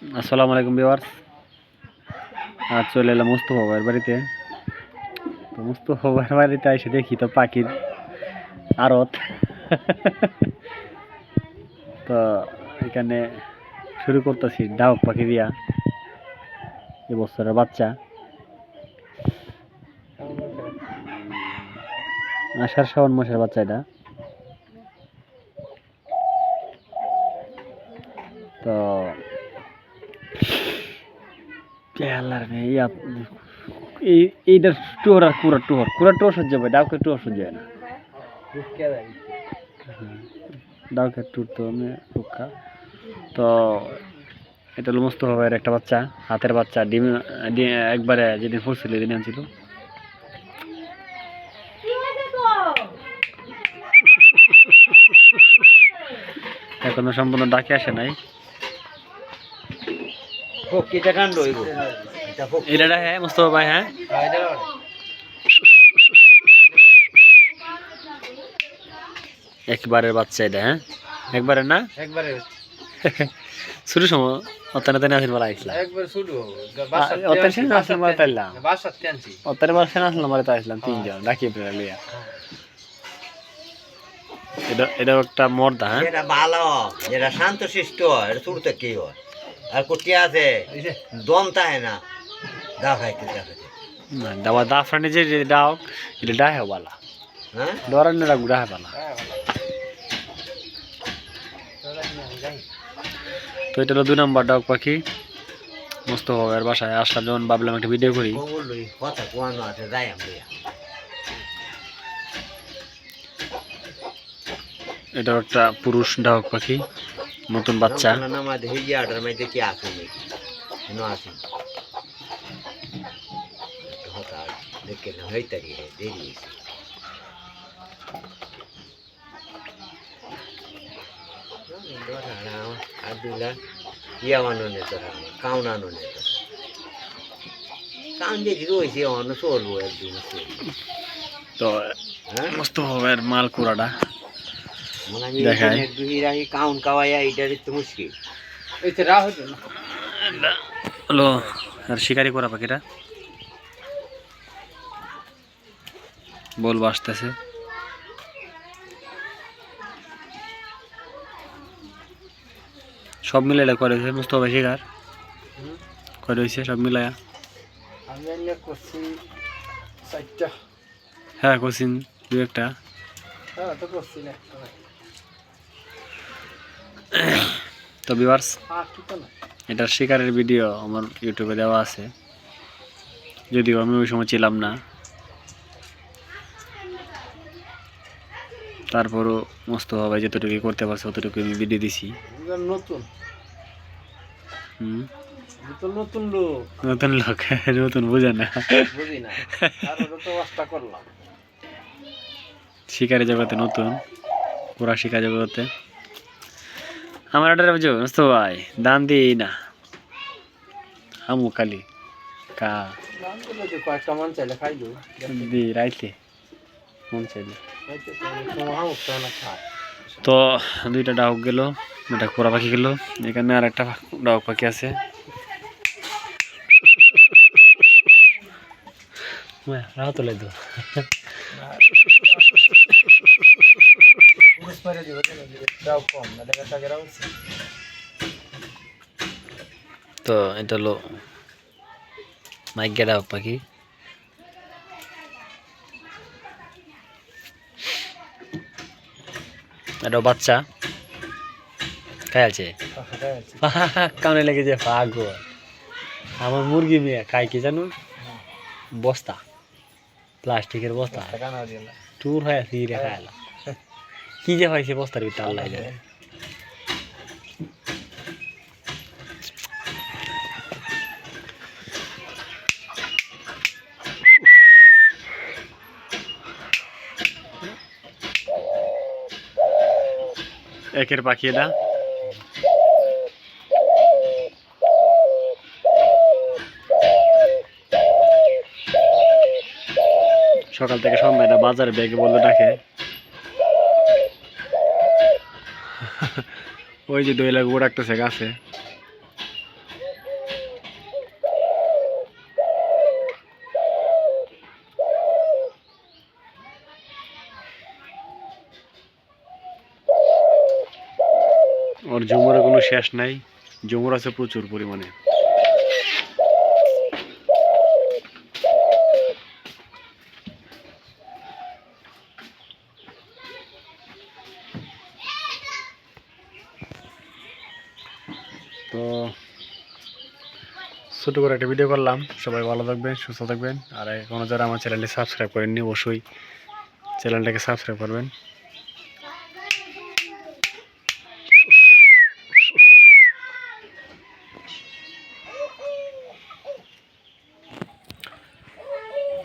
আসসালামু আলাইকুম বিওয়ার্স আজ চলে এলাম মুস্তফা ভাইয়ের বাড়িতে। তো মুস্তফা ভাইয়ের বাড়িতে এসে দেখি তো পাখির আড়ত। তো এখানে শুরু করতেছি ডাউক পাখি দিয়া এবছরের বাচ্চা। আষাঢ় শ্রাবণ মাসের বাচ্চা এটা তো পেয়ালার মেয়ে ইয়া এই এইটার টুয়ার আর কুড়া টুয়ার কুড়া টুয়ার সহ্য হবে ডাউকে টুয়ার সহ্য হয় না। ডাউকে টুর তো আমি রক্ষা তো এটা হলো মুস্তফা ভাইয়ের একটা বাচ্চা হাতের বাচ্চা ডিম একবারে যেদিন ফুটছিল এদিন আনছিল। এখনও সম্পূর্ণ ডাকে আসে নাই। কাণ্ড হইব। এটা হ্যাঁ মুস্তফা ভাই হ্যাঁ একবারের বাচ্চা এটা হ্যাঁ? একবারের না? একবারে শুরু সময় অত্যানে তেনে আসলে মারা আইসলা। একবার শুরু অত্যানে সেনে আসলে মারা তাইলাম বাসার টেনছি অত্যানে বার সেনে আসলে মারা তাইছিলাম তিনজন ডাকি এটা এটা একটা মর্দা হ্যাঁ? এটা ভালো এটা শুরুতে কি হয়? আর কুটি আছে দম তাহে না। দা খাইতে দেখাতে না দাবা দা ফ্রানে যে যে ডাও এটা ডাহে বালা। হ্যাঁ? ডরানে ডাহে বালা। তো এটা হলো দুই নম্বর ডাক পাখি। মস্ত ভাবের বাসায় আসলাম যখন ভাবলাম একটা ভিডিও করি। কথা কোয়ানো আছে যাই আমি এটা একটা পুরুষ ডাক পাখি নতুন বাচ্চা নামা দেখি যে আটার মাইতে কি আছে নাকি কেন আছে হতা দেখে না হইতে গিয়ে দেরি হয়েছে আব্দুল্লাহ ইয়া মাননে তোরা কাউনা ননে তোরা কাউন দেখি রয়েছে অন্য চলবো একদিন তো মস্ত ভাবের মাল কুড়াটা মানে আমি কাউন কাওয়াইয়া এইটার মুশকিল তো হতো হলো আর শিকারি করা পাখিটা বলব আসতেছে সব মিলে এটা করে দিয়েছে মুস্তফা শিকার? করে দিয়েছে সব মিলায়া করছি হ্যাঁ কোচিন দু একটা হ্যাঁ তো করছি না তো বিভার্স এটার শিকারের ভিডিও আমার ইউটিউবে দেওয়া আছে। যদিও আমি ওই সময় ছিলাম না। তারপরও মস্ত ভাবে যতটুকু করতে পারছে ততটুকু আমি ভিডিও দিছি। নতুন। হুম? নতুন লোক। নতুন লোক নতুন বোঝে না। শিকারি জগতে নতুন পুরা শিকার জগতে। আমার অর্ডার বুঝো মস্ত ভাই দাম দিই না। আমু কালি কা দি রাইতে। তো দুইটা ডাউক গেল একটা কোরা পাখি গেল এখানে আর একটা ডাউক পাখি আছে। রাখছি তো এটা হলো মাইকে ডাউক পাখি। এটা বাচ্চা। খাই আছে? কামড়ে লেগেছে পাগল। আমার মুরগি মেয়ে খাই কি জানো? বস্তা। প্লাস্টিকের বস্তা। টুর হয়ে ফিরে খাইলাম কি যে হয়েছে বস্তার ভিতরে আল্লাহ একের পাখি এটা সকাল থেকে সন্ধ্যা এটা বাজারে ব্যাগে বলে ডাকে। ওই যে দইলা গুড় একটা সে গাছে। আমার ঝুমুরের কোনো শেষ নাই। ঝুমুর আছে প্রচুর পরিমাণে। তো ছোটো করে একটা ভিডিও করলাম। সবাই ভালো থাকবেন, সুস্থ থাকবেন। আর এখনও যারা আমার চ্যানেলটি সাবস্ক্রাইব করেননি, অবশ্যই চ্যানেলটাকে সাবস্ক্রাইব করবেন।